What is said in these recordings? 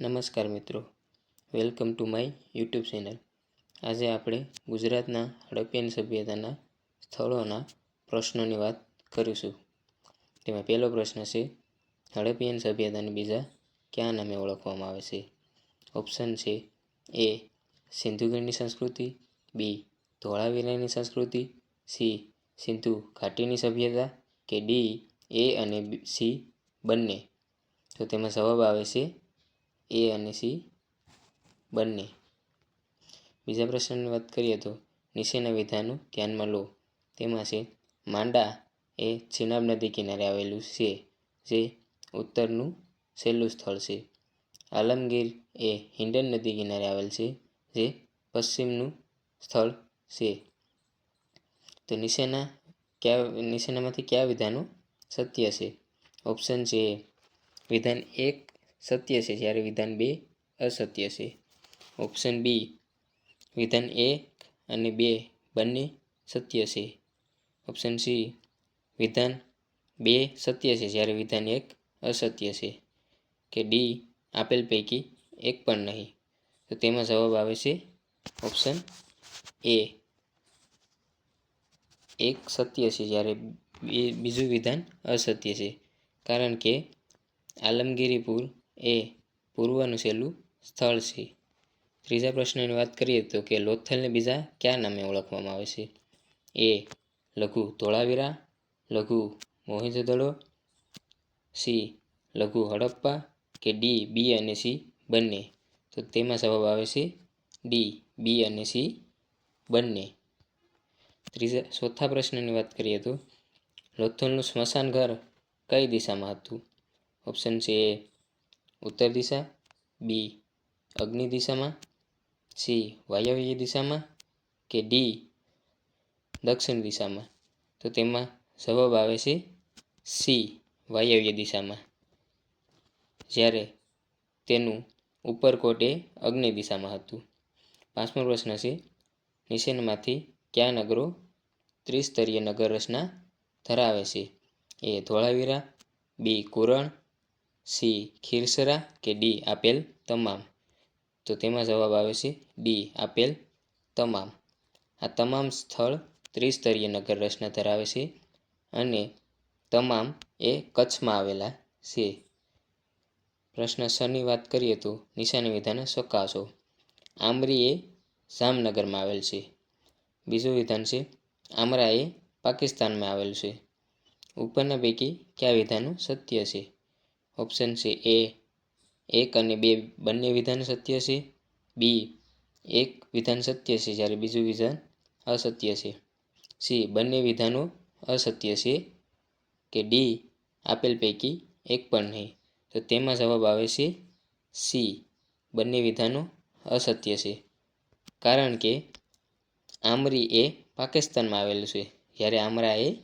નમસ્કાર મિત્રો. Welcome to my YouTube channel. આજે આપણે ગુજરાતના હડપ્પિયન સભ્યતાના સ્થળોના પ્રશ્નોની વાત કરીશું. તેમાં પહેલો પ્રશ્ન છે હડપ્પિયન સભ્યતાને બીજા કયા નામે ઓળખવામાં આવે છે? ઓપ્શન છે એ સિંધુગઢની સંસ્કૃતિ, બી ધોળાવીરાની સંસ્કૃતિ, સી સિંધુ ઘાટીની સભ્યતા કે ડી એ અને સી બંને. તો તેમાં જવાબ આવે છે એ અને સી બંને. બીજા પ્રશ્નની વાત કરીએ તો નીચેના વિધાનો ધ્યાનમાં લો. તેમાં છે, માંડા એ ચિનાબ નદી કિનારે આવેલું છે, જે ઉત્તરનું છેલ્લું સ્થળ છે. આલમગીર એ હિંડન નદી કિનારે આવેલ છે, જે પશ્ચિમનું સ્થળ છે. તો નીચેના કયા નીચેનામાંથી કયા વિધાનો સત્ય છે? ઓપ્શન છે વિધાન એક સત્ય છે, જ્યારે વિધાન બે અસત્ય છે. ઓપ્શન બી વિધાન એક અને બે બંને સત્ય છે. ઓપ્શન સી વિધાન બે સત્ય છે, જ્યારે વિધાન એક અસત્ય છે. કે ડી આપેલ પૈકી એક પણ નહીં. તો તેમાં જવાબ આવે છે ઓપ્શન એ એક સત્ય છે, જ્યારે બીજું વિધાન અસત્ય છે. કારણ કે આલમગીરીપુર એ પૂર્વનું છેલ્લું સ્થળ છે. ત્રીજા પ્રશ્નની વાત કરીએ તો કે લોથલને બીજા કયા નામે ઓળખવામાં આવે છે? એ લઘુ ધોળાવીરા, લઘુ મોહેજોદડો સી લઘુ હડપ્પા કે ડી બી અને સી બંને? તો તેમાં જવાબ આવે છે ડી, બી અને સી બંને. ત્રીજા, ચોથા પ્રશ્નની વાત કરીએ તો લોથલનું સ્મશાન ઘર કઈ દિશામાં હતું? ઓપ્શન છે ઉત્તર દિશા, બી, અગ્નિ દિશામાં, સી, વાયવ્ય દિશામાં કે ડી, દક્ષિણ દિશામાં. તો તેમાં જવાબ આવે છે સી, વાયવ્ય દિશામાં. જ્યારે તેનું ઉપરકોટ એ અગ્નિ દિશામાં હતું. પાંચમો પ્રશ્ન છે નીચેનામાંથી કયા નગરો ત્રિસ્તરીય નગર રચના ધરાવે છે? A Dholavira, B, Kuran C Khirsara કે ડી આપેલ તમામ? તો તેમાં જવાબ આવે છે ડી આપેલ તમામ. આ તમામ સ્થળ ત્રિસ્તરીય નગર રચના ધરાવે છે અને તમામ એ કચ્છમાં આવેલા છે. પ્રશ્ન સરની વાત કરીએ તો નિશાની વિધાન ચકાસો આમરી એ જામનગરમાં આવેલ છે. બીજું વિધાન છે આમરા એ પાકિસ્તાનમાં આવેલ છે. ઉપરના પૈકી કયા વિધાનો સત્ય છે? ઓપ્શન છે એ એક અને બે બંને વિધાન સત્ય છે. બી એક વિધાન સત્ય છે જ્યારે બીજું વિધાન અસત્ય છે. સી બંને વિધાનો અસત્ય છે કે ડી આપેલ પૈકી એક પણ નહીં. તો તેમાં જવાબ આવે છે સી બંને વિધાનો અસત્ય છે. કારણ કે આમરી એ પાકિસ્તાનમાં આવેલું છે. જ્યારે આમરા એ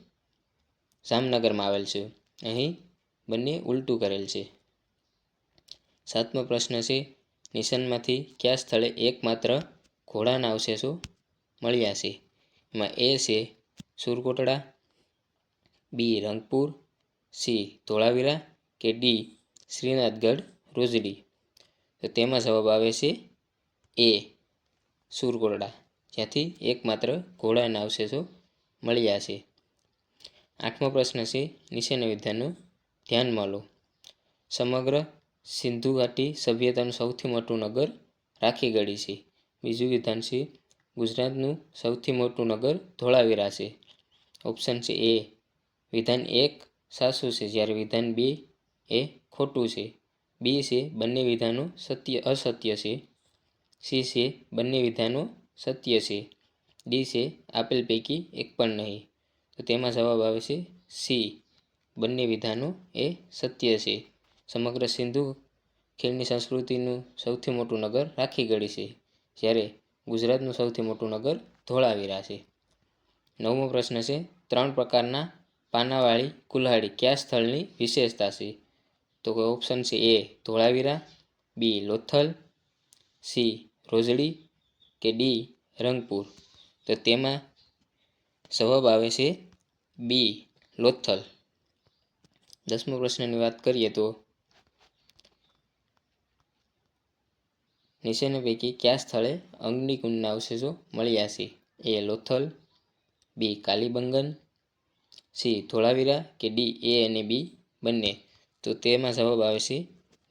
જામનગરમાં આવેલ છે. અહીં બંને ઉલટું કરેલ છે. સાતમો પ્રશ્ન છે નિશાનમાંથી કયા સ્થળે એકમાત્ર ઘોડાના અવશેષો મળ્યા છે? એમાં એ છે, સુરકોટડા, બી, રંગપુર, સી, ધોળાવીરા કે ડી, શ્રીનાથગઢ, રોજડી? તો તેમાં જવાબ આવે છે, એ, સુરકોટડા. જ્યાંથી એકમાત્ર ઘોડાના અવશેષો મળ્યા છે. આઠમો પ્રશ્ન છે નીચેના વિધાનનું ધ્યાનમાં લો સમગ્ર સિંધુ ઘાટી સભ્યતાનું સૌથી મોટું નગર રાખીગઢી છે. બીજું વિધાન છે, ગુજરાતનું સૌથી મોટું નગર ધોળાવીરા છે. ઓપ્શન છે એ. વિધાન એક સાચું છે, જ્યારે વિધાન બે એ ખોટું છે. બી છે, બંને વિધાનો સત્ય, અસત્ય છે. સી છે, બંને વિધાનો સત્ય છે. ડી છે, આપેલ પૈકી એક પણ નહીં. તો તેમાં જવાબ આવે છે સી. બંને વિધાનો એ સત્ય છે. સમગ્ર સિંધુ ખીણની સંસ્કૃતિનું સૌથી મોટું નગર રાખીગઢી છે, જ્યારે ગુજરાતનું સૌથી મોટું નગર ધોળાવીરા છે. નવમો પ્રશ્ન છે, ત્રણ પ્રકારના પાનાવાળી કુલ્હાડી કયા સ્થળની વિશેષતા છે? તો કે ઓપ્શન છે A, Dholavira B Lothal C Rojdi કે ડી રંગપુર. તો તેમાં જવાબ આવે છે બી લોથલ. દસમો પ્રશ્નની વાત કરીએ તો નીચેના પૈકી કયા સ્થળે અગ્નિકુંડના અવશેષો મળ્યા છે? A Lothal B Kalibangan C Dholavira કે ડી એ અને બી બંને? તો તેમાં જવાબ આવે છે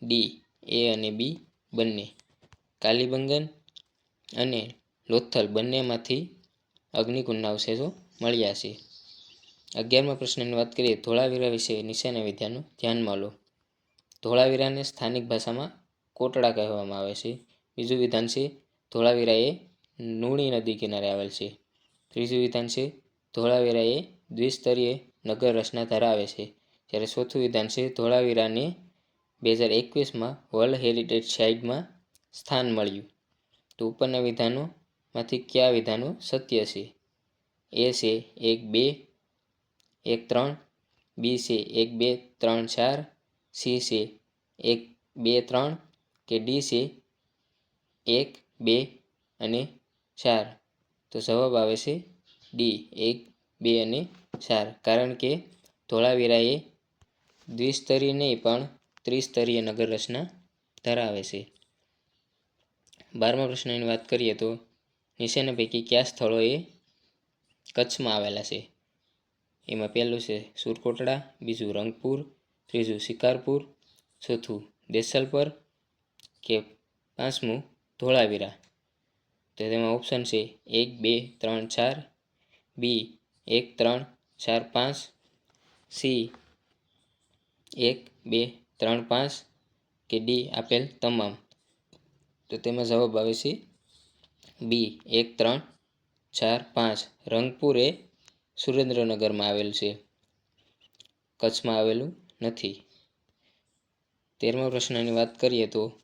ડી એ અને બી બંને. કાલીબંગન અને લોથલ બંનેમાંથી અગ્નિકુંડના અવશેષો મળ્યા છે. અગિયારમા પ્રશ્નની વાત કરીએ, ધોળાવીરા વિશે નીચેના વિધાનો ધ્યાનમાં લો ધોળાવીરાને સ્થાનિક ભાષામાં કોટડા કહેવામાં આવે છે. બીજું વિધાન છે ધોળાવીરા એ નુણી નદી કિનારે આવેલ છે. ત્રીજું વિધાન છે ધોળાવીરા એ દ્વિસ્તરીય નગર રચના ધરાવે છે. જ્યારે ચોથું વિધાન છે, ધોળાવીરાને બે હજાર એકવીસમાં વર્લ્ડ હેરિટેજ સાઇટમાં સ્થાન મળ્યું. તો ઉપરના વિધાનોમાંથી કયા વિધાનો સત્ય છે? એ છે, એક, બે એક ત્રણ, બી છે એક બે, ત્રણ ચાર, સી છે એક બે ત્રણ કે ડી છે એક બે અને ચાર. તો જવાબ આવે છે ડી, એક, બે અને ચાર. કારણ કે ધોળાવીરાએ દ્વિસ્તરીય નહીં, પણ ત્રિસ્તરીય નગર રચના ધરાવે છે. બારમા પ્રશ્નની વાત કરીએ તો નીચેના પૈકી કયા સ્થળોએ કચ્છમાં આવેલા છે? એમાં પહેલું છે સુરકોટડા, બીજું રંગપુર, ત્રીજું શિકારપુર, ચોથું દેસલપર કે પાંચમું ધોળાવીરા. તો તેમાં ઓપ્શન છે એક, બે, ત્રણ, ચાર, બી, એક, ત્રણ, ચાર, પાંચ, સી, એક, બે, ત્રણ, પાંચ કે ડી આપેલ તમામ. તો તેમાં જવાબ આવે છે બી, એક, ત્રણ, ચાર, પાંચ. રંગપુર એ સુરેન્દ્રનગરમાં આવેલ છે. કચ્છમાં આવેલું નથી. તેરમા પ્રશ્નની વાત કરીએ તો,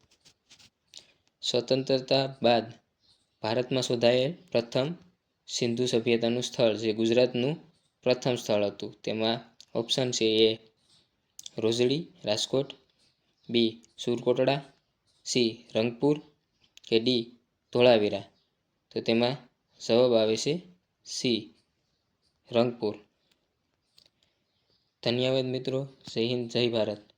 સ્વતંત્રતા બાદ ભારતમાં શોધાયેલ પ્રથમ સિંધુ સભ્યતાનું સ્થળ જે ગુજરાતનું પ્રથમ સ્થળ હતું. તેમાં ઓપ્શન છે A Rojdi, Rajkot B Surkotada C Rangpur, કે ડી ધોળાવીરા. તો તેમાં જવાબ આવે છે સી રંગપુર. ધન્યવાદ મિત્રો. જય હિન્દ જય ભારત.